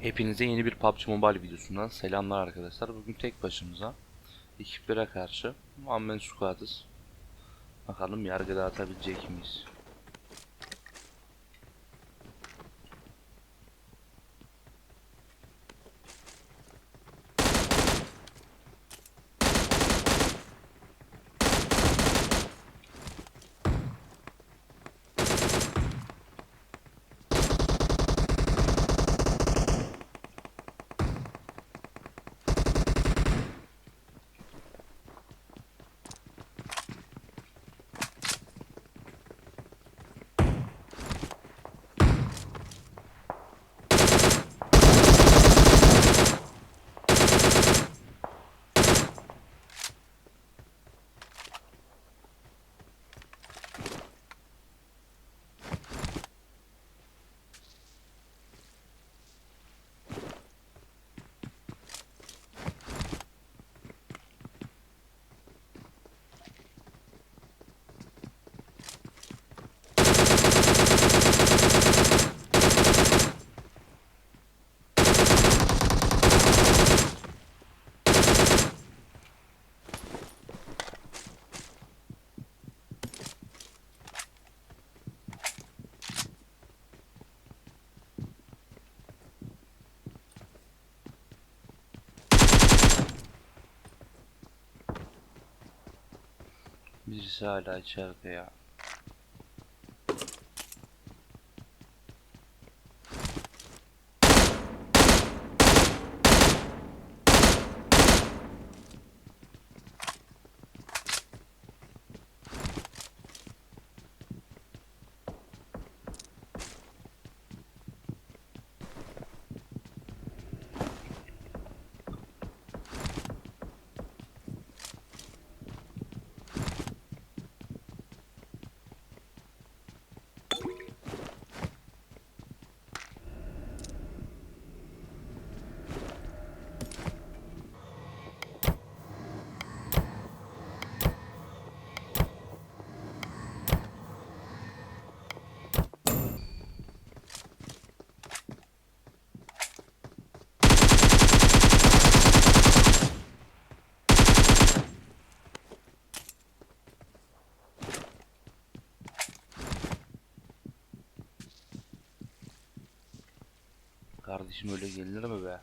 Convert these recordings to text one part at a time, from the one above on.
Hepinize yeni bir PUBG Mobile videosundan selamlar arkadaşlar. Bugün tek başımıza ekiplere karşı One Man Squad'ız. Bakalım yargı dağıtabilecek miyiz? Birisi hala içeride ya. Kardeşim öyle gelinir mi be?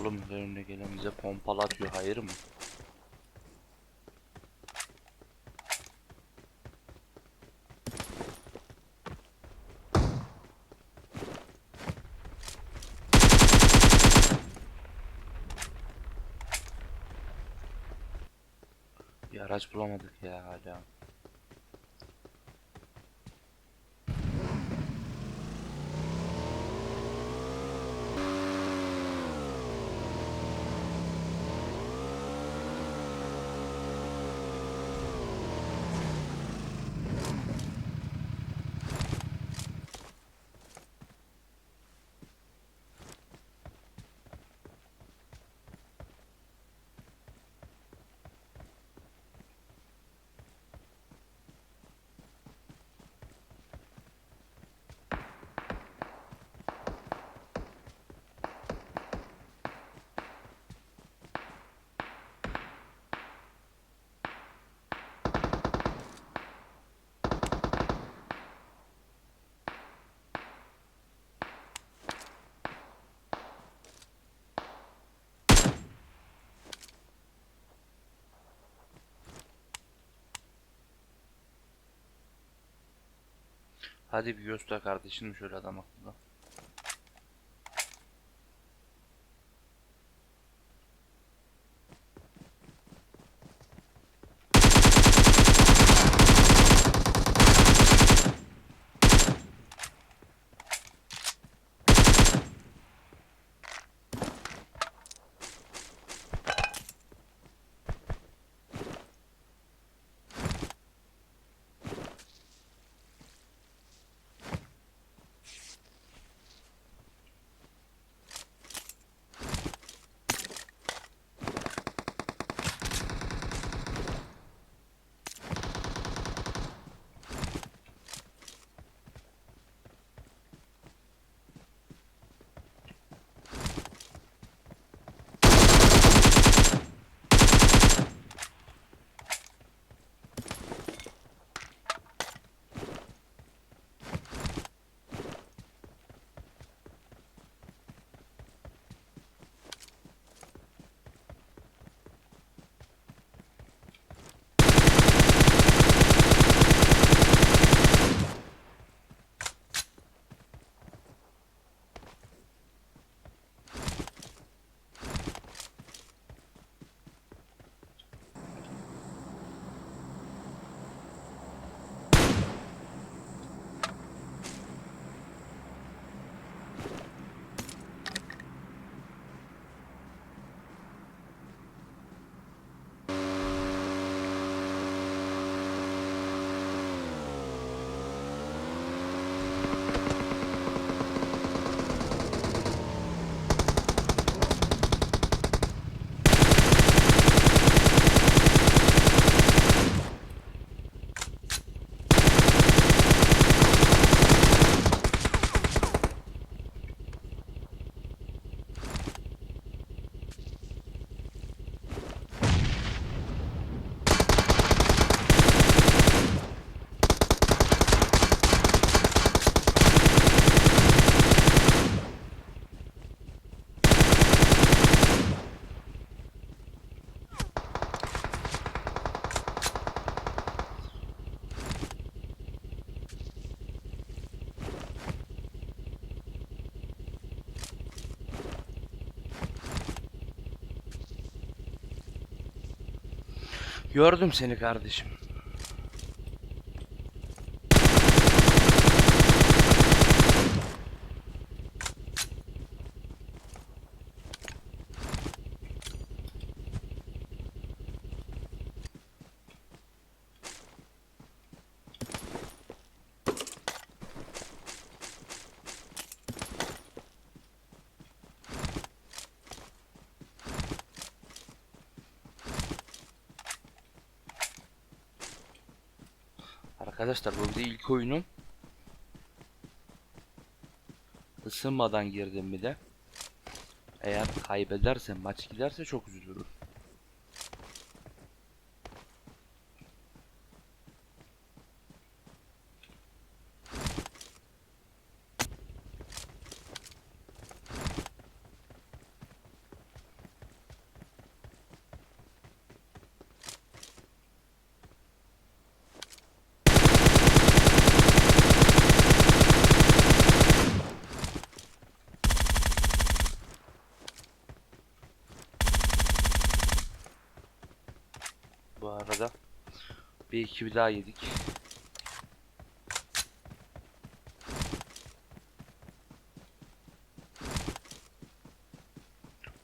Oğlum önüne gelen bize pompalı atıyor hayır mı? Araç bulamadık ya hala. Hadi bir göster kardeşim şöyle adam akıllı. Gördüm seni kardeşim. Arkadaşlar bu bir ilk oyunum. Isınmadan girdim bir de. Eğer kaybedersem maç giderse çok üzülürüm. Arada bir iki bir daha yedik.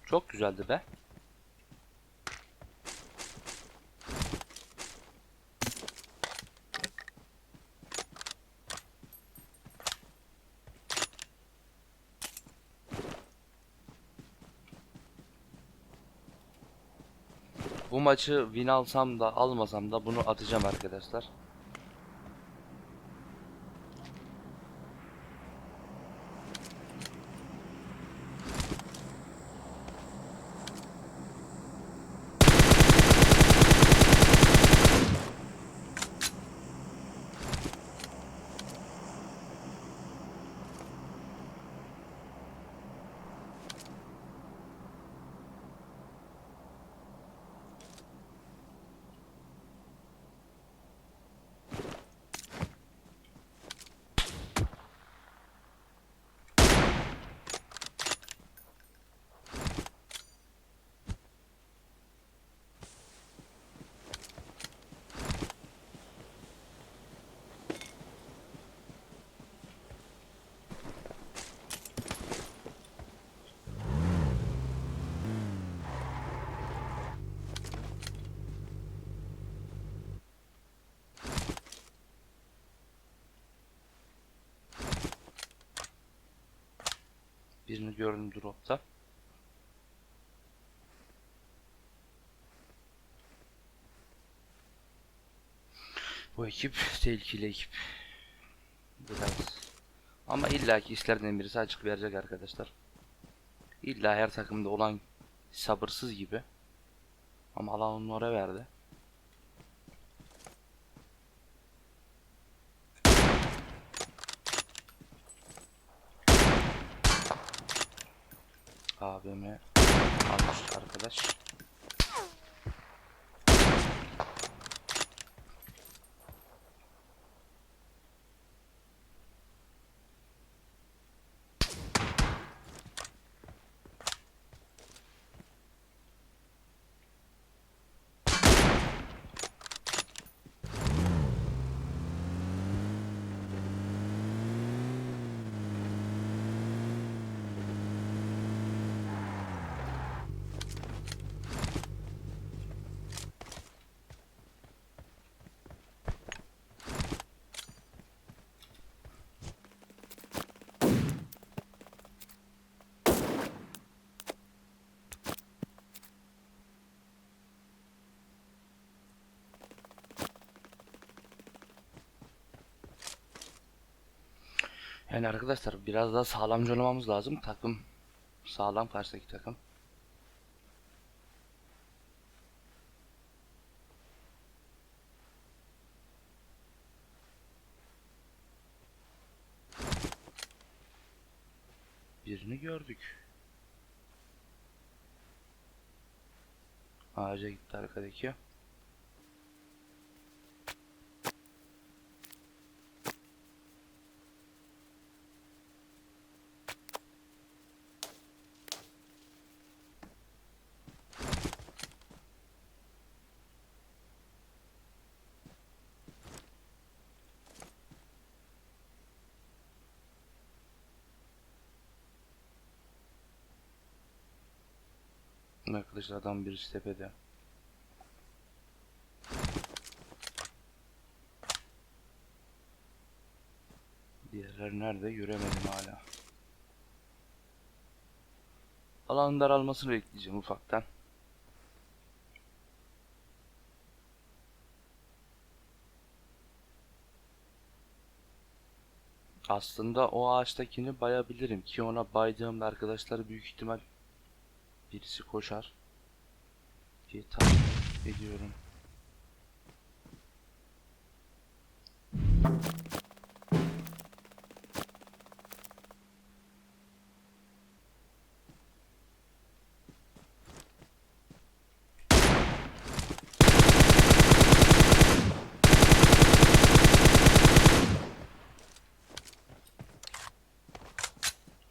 Çok güzeldi be. Bu maçı win alsam da almasam da bunu atacağım arkadaşlar. Birini gördüm dropta. Bu ekip tehlikeli ekip. Biraz. Ama illaki işlerden birisi açık verecek arkadaşlar. İlla her takımda olan sabırsız gibi. Ama alan onlara verdi. AVM almış arkadaş. Yani arkadaşlar biraz daha sağlamcı olmamız lazım. Takım sağlam karşıdaki takım. Birini gördük. Ağaca gitti arkadaki. Bakın arkadaşlar adam birisi tepede. Diğerler nerede göremedim hala. Alanın daralmasını bekleyeceğim ufaktan. Aslında o ağaçtakini bayabilirim ki ona baydığımda arkadaşlar büyük ihtimal birisi koşar diye tahmin ediyorum.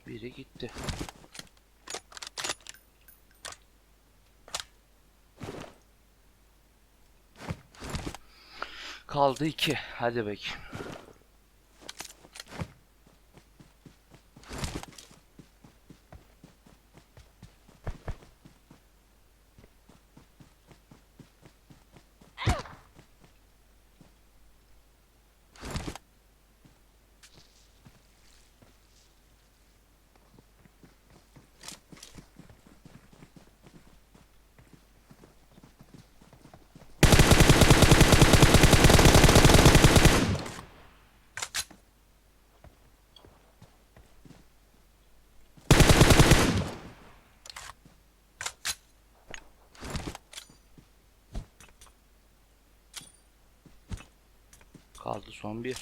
Biri gitti. Kaldı iki. Hadi bakayım. Kaldı son bir.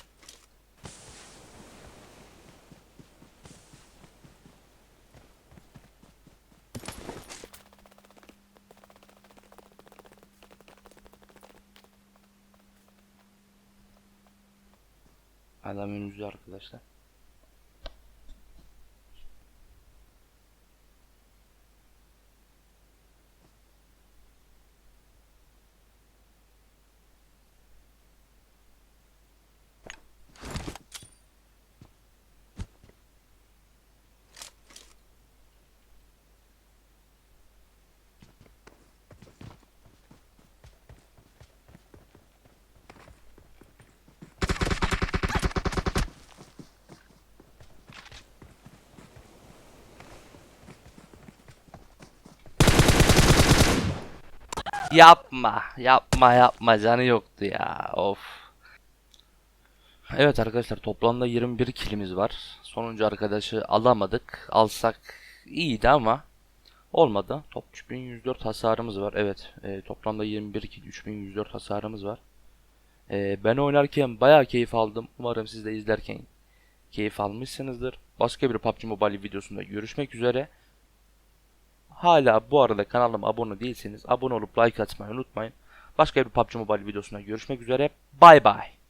Adam önümüzde arkadaşlar. Yapma, yapma, yapma. Canı yoktu ya. Of. Evet arkadaşlar toplamda 21 kilimiz var. Sonuncu arkadaşı alamadık. Alsak iyiydi ama olmadı. Top 3104 hasarımız var. Evet, e, toplamda 21 kill, 3104 hasarımız var. E, ben oynarken bayağı keyif aldım. Umarım siz de izlerken keyif almışsınızdır. Başka bir PUBG Mobile videosunda görüşmek üzere. Hala bu arada kanalıma abone değilseniz abone olup like atmayı unutmayın. Başka bir PUBG Mobile videosunda görüşmek üzere. Bay bay.